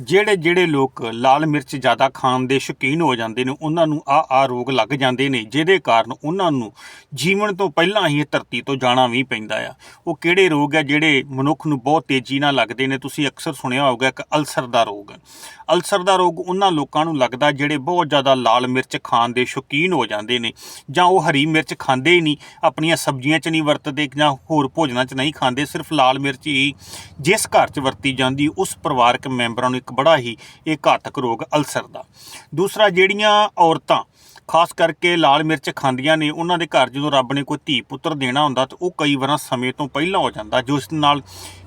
ਜਿਹੜੇ ਜਿਹੜੇ ਲੋਕ ਲਾਲ ਮਿਰਚ ਜ਼ਿਆਦਾ ਖਾਣ ਦੇ ਸ਼ੌਕੀਨ ਹੋ ਜਾਂਦੇ ਨੇ, ਉਹਨਾਂ ਨੂੰ ਆ ਆ ਰੋਗ ਲੱਗ ਜਾਂਦੇ ਨੇ, ਜਿਹਦੇ ਕਾਰਨ ਉਹਨਾਂ ਨੂੰ ਜੀਵਨ ਤੋਂ ਪਹਿਲਾਂ ਹੀ ਧਰਤੀ ਤੋਂ ਜਾਣਾ ਵੀ ਪੈਂਦਾ ਆ। ਉਹ ਕਿਹੜੇ ਰੋਗ ਆ ਜਿਹੜੇ ਮਨੁੱਖ ਨੂੰ ਬਹੁਤ ਤੇਜ਼ੀ ਨਾਲ ਲੱਗਦੇ ਨੇ? ਤੁਸੀਂ ਅਕਸਰ ਸੁਣਿਆ ਹੋਊਗਾ ਇੱਕ ਅਲਸਰ ਦਾ ਰੋਗ। ਅਲਸਰ ਦਾ ਰੋਗ ਉਹਨਾਂ ਲੋਕਾਂ ਨੂੰ ਲੱਗਦਾ ਜਿਹੜੇ ਬਹੁਤ ਜ਼ਿਆਦਾ ਲਾਲ ਮਿਰਚ ਖਾਣ ਦੇ ਸ਼ੌਕੀਨ ਹੋ ਜਾਂਦੇ ਨੇ, ਜਾਂ ਉਹ ਹਰੀ ਮਿਰਚ ਖਾਂਦੇ ਹੀ ਨਹੀਂ, ਆਪਣੀਆਂ ਸਬਜ਼ੀਆਂ 'ਚ ਨਹੀਂ ਵਰਤਦੇ ਜਾਂ ਹੋਰ ਭੋਜਨਾਂ 'ਚ ਨਹੀਂ ਖਾਂਦੇ, ਸਿਰਫ ਲਾਲ ਮਿਰਚ ਹੀ ਜਿਸ ਘਰ 'ਚ ਵਰਤੀ ਜਾਂਦੀ, ਉਸ ਪਰਿਵਾਰਕ ਮੈਂਬਰਾਂ ਨੂੰ ਇੱਕ ਬੜਾ ਹੀ ਇਹ ਘਾਤਕ ਰੋਗ ਅਲਸਰ ਦਾ। ਦੂਸਰਾ ਜਿਹੜੀਆਂ ਔਰਤਾਂ ਖਾਸ ਕਰਕੇ ਲਾਲ ਮਿਰਚ ਖਾਂਦੀਆਂ ਨੇ, ਉਹਨਾਂ ਦੇ ਘਰ ਜਦੋਂ ਰੱਬ ਨੇ ਕੋਈ ਧੀ ਪੁੱਤਰ ਦੇਣਾ ਹੁੰਦਾ ਤਾਂ ਉਹ ਕਈ ਵਾਰਾਂ ਸਮੇਂ ਤੋਂ ਪਹਿਲਾਂ ਹੋ ਜਾਂਦਾ, ਜਿਸ ਨਾਲ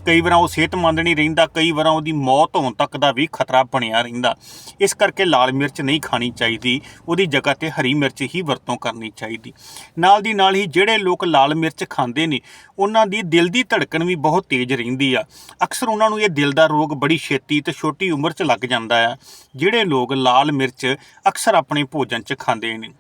ਕਈ ਵਾਰਾਂ ਉਹ ਸਿਹਤਮੰਦ ਨਹੀਂ ਰਹਿੰਦਾ, ਕਈ ਵਾਰਾਂ ਉਹਦੀ ਮੌਤ ਹੋਣ ਤੱਕ ਦਾ ਵੀ ਖਤਰਾ ਬਣਿਆ ਰਹਿੰਦਾ। ਇਸ ਕਰਕੇ ਲਾਲ ਮਿਰਚ ਨਹੀਂ ਖਾਣੀ ਚਾਹੀਦੀ, ਉਹਦੀ ਜਗ੍ਹਾ ਤੇ ਹਰੀ ਮਿਰਚ ਹੀ ਵਰਤੋਂ ਕਰਨੀ ਚਾਹੀਦੀ। ਨਾਲ ਦੀ ਨਾਲ ਹੀ ਜਿਹੜੇ ਲੋਕ ਲਾਲ ਮਿਰਚ ਖਾਂਦੇ ਨੇ, ਉਹਨਾਂ ਦੀ ਦਿਲ ਦੀ ਧੜਕਣ ਵੀ ਬਹੁਤ ਤੇਜ਼ ਰਹਿੰਦੀ ਆ। ਅਕਸਰ ਉਹਨਾਂ ਨੂੰ ਇਹ ਦਿਲ ਦਾ ਰੋਗ ਬੜੀ ਛੇਤੀ ਤੇ ਛੋਟੀ ਉਮਰ 'ਚ ਲੱਗ ਜਾਂਦਾ ਆ। ਜਿਹੜੇ ਲੋਕ ਲਾਲ ਮਿਰਚ ਅਕਸਰ ਆਪਣੇ ਭੋਜਨ 'ਚ ਖਾਂਦੇ ਨੇ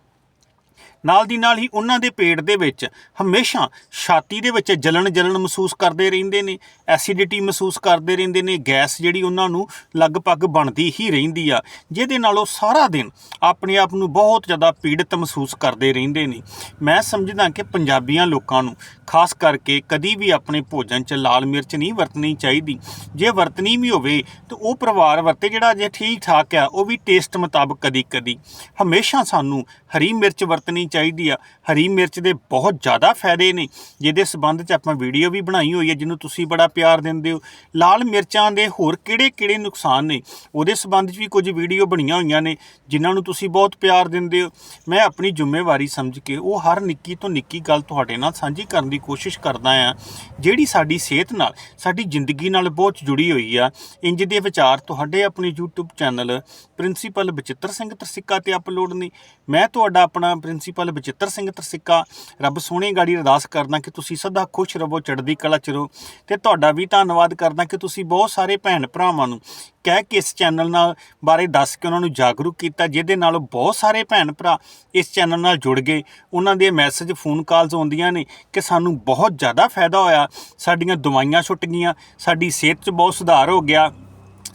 ਨਾਲ ਦੀ ਨਾਲ ਹੀ ਉਹਨਾਂ ਦੇ ਪੇਟ ਦੇ ਵਿੱਚ ਹਮੇਸ਼ਾ ਛਾਤੀ ਦੇ ਵਿੱਚ ਜਲਣ ਜਲਣ ਮਹਿਸੂਸ ਕਰਦੇ ਰਹਿੰਦੇ ਨੇ, ਐਸਿਡਿਟੀ ਮਹਿਸੂਸ ਕਰਦੇ ਰਹਿੰਦੇ ਨੇ, ਗੈਸ ਜਿਹੜੀ ਉਹਨਾਂ ਨੂੰ ਲਗਭਗ ਬਣਦੀ ਹੀ ਰਹਿੰਦੀ ਆ, ਜਿਹਦੇ ਨਾਲ ਉਹ ਸਾਰਾ ਦਿਨ ਆਪਣੇ ਆਪ ਨੂੰ ਬਹੁਤ ਜ਼ਿਆਦਾ ਪੀੜਤ ਮਹਿਸੂਸ ਕਰਦੇ ਰਹਿੰਦੇ ਨੇ। ਮੈਂ ਸਮਝਦਾ ਕਿ ਪੰਜਾਬੀਆਂ ਲੋਕਾਂ ਨੂੰ, ਖਾਸ ਕਰਕੇ ਕਦੀ ਵੀ ਆਪਣੇ ਭੋਜਨ 'ਚ ਲਾਲ ਮਿਰਚ ਨਹੀਂ ਵਰਤਣੀ ਚਾਹੀਦੀ। ਜੇ ਵਰਤਣੀ ਵੀ ਹੋਵੇ ਤਾਂ ਉਹ ਪਰਿਵਾਰ ਵਰਤੇ, ਜਿਹੜਾ ਜੇ ਠੀਕ ਠਾਕ ਆ, ਉਹ ਵੀ ਟੇਸਟ ਮੁਤਾਬਕ ਕਦੀ ਕਦੀ ਹਮੇਸ਼ਾ ਸਾਨੂੰ ਹਰੀ ਮਿਰਚ ਵਰਤ ਵਰਤਣੀ ਚਾਹੀਦੀ ਆ। ਹਰੀ ਮਿਰਚ ਦੇ ਬਹੁਤ ਜ਼ਿਆਦਾ ਫਾਇਦੇ ਨੇ। ਜਿਹਦੇ ਸਬੰਧ 'ਚ ਆਪਾਂ ਵੀਡੀਓ ਵੀ ਬਣਾਈ ਹੋਈ ਹੈ ਜਿਹਨੂੰ ਤੁਸੀਂ ਬੜਾ ਪਿਆਰ ਦਿੰਦੇ ਹੋ। ਲਾਲ ਮਿਰਚਾਂ ਦੇ ਹੋਰ ਕਿਹੜੇ-ਕਿਹੜੇ ਨੁਕਸਾਨ ਨੇ? ਉਹਦੇ ਸਬੰਧ 'ਚ ਵੀ ਕੁਝ ਵੀਡੀਓ ਬਣੀਆਂ ਹੋਈਆਂ ਨੇ, ਜਿਨ੍ਹਾਂ ਨੂੰ ਤੁਸੀਂ ਬਹੁਤ ਪਿਆਰ ਦਿੰਦੇ ਹੋ। ਮੈਂ ਆਪਣੀ ਜ਼ਿੰਮੇਵਾਰੀ ਸਮਝ ਕੇ ਉਹ ਹਰ ਨਿੱਕੀ ਤੋਂ ਨਿੱਕੀ ਗੱਲ ਤੁਹਾਡੇ ਨਾਲ ਸਾਂਝੀ ਕਰਨ ਦੀ ਕੋਸ਼ਿਸ਼ ਕਰਦਾ ਆ, ਜਿਹੜੀ ਸਾਡੀ ਸਿਹਤ ਨਾਲ, ਸਾਡੀ ਜ਼ਿੰਦਗੀ ਨਾਲ ਬਹੁਤ ਜੁੜੀ ਹੋਈ ਆ। ਇੰਜ ਦੇ ਵਿਚਾਰ ਤੁਹਾਡੇ ਆਪਣੇ YouTube channel principal Bachittar Singh Tarsikka ਤੇ ਅਪਲੋਡ ਨੇ। ਮੈਂ ਤੁਹਾਡਾ ਆਪਣਾ ਪ੍ਰਿੰਸੀਪਲ ਬਚਿੱਤਰ ਸਿੰਘ ਤਰਸਿੱਕਾ, ਰੱਬ ਸੋਹਣੇ ਗਾੜੀ ਅਰਦਾਸ ਕਰਦਾ ਕਿ ਤੁਸੀਂ ਸਦਾ ਖੁਸ਼ ਰਹੋ, ਚੜ੍ਹਦੀ ਕਲਾ ਚ ਰਹੋ। ਤੇ ਤੁਹਾਡਾ ਵੀ ਧੰਨਵਾਦ ਕਰਦਾ ਕਿ ਤੁਸੀਂ ਬਹੁਤ ਸਾਰੇ ਭੈਣ ਭਰਾਵਾਂ ਨੂੰ ਕਹਿ ਕੇ ਇਸ ਚੈਨਲ ਨਾਲ ਬਾਰੇ ਦੱਸ ਕੇ ਉਹਨਾਂ ਨੂੰ ਜਾਗਰੂਕ ਕੀਤਾ, ਜਿਹਦੇ ਨਾਲ ਬਹੁਤ ਸਾਰੇ ਭੈਣ ਭਰਾ ਇਸ ਚੈਨਲ ਨਾਲ ਜੁੜ ਗਏ। ਉਹਨਾਂ ਦੇ ਮੈਸੇਜ, ਫੋਨ ਕਾਲਸ ਆਉਂਦੀਆਂ ਨੇ ਕਿ ਸਾਨੂੰ ਬਹੁਤ ਜ਼ਿਆਦਾ ਫਾਇਦਾ ਹੋਇਆ, ਸਾਡੀਆਂ ਦਵਾਈਆਂ ਛੁੱਟ ਗਈਆਂ, ਸਾਡੀ ਸਿਹਤ 'ਚ ਬਹੁਤ ਸੁਧਾਰ ਹੋ ਗਿਆ।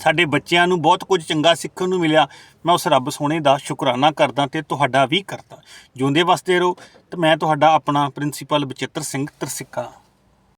ਸਾਡੇ ਬੱਚਿਆਂ ਨੂੰ ਬਹੁਤ ਕੁਝ ਚੰਗਾ ਸਿੱਖਣ ਨੂੰ ਮਿਲਿਆ। ਮੈਂ ਉਸ ਰੱਬ ਸੋਹਣੇ ਦਾ ਸ਼ੁਕਰਾਨਾ ਕਰਦਾ ਤੇ ਤੁਹਾਡਾ ਵੀ ਕਰਦਾ। ਜਿਉਂਦੇ ਵਸਦੇ ਰਹੋ ਤੇ ਮੈਂ ਤੁਹਾਡਾ ਆਪਣਾ ਪ੍ਰਿੰਸੀਪਲ ਬਚਿੱਤਰ ਸਿੰਘ ਤਰਸਿੱਕਾ।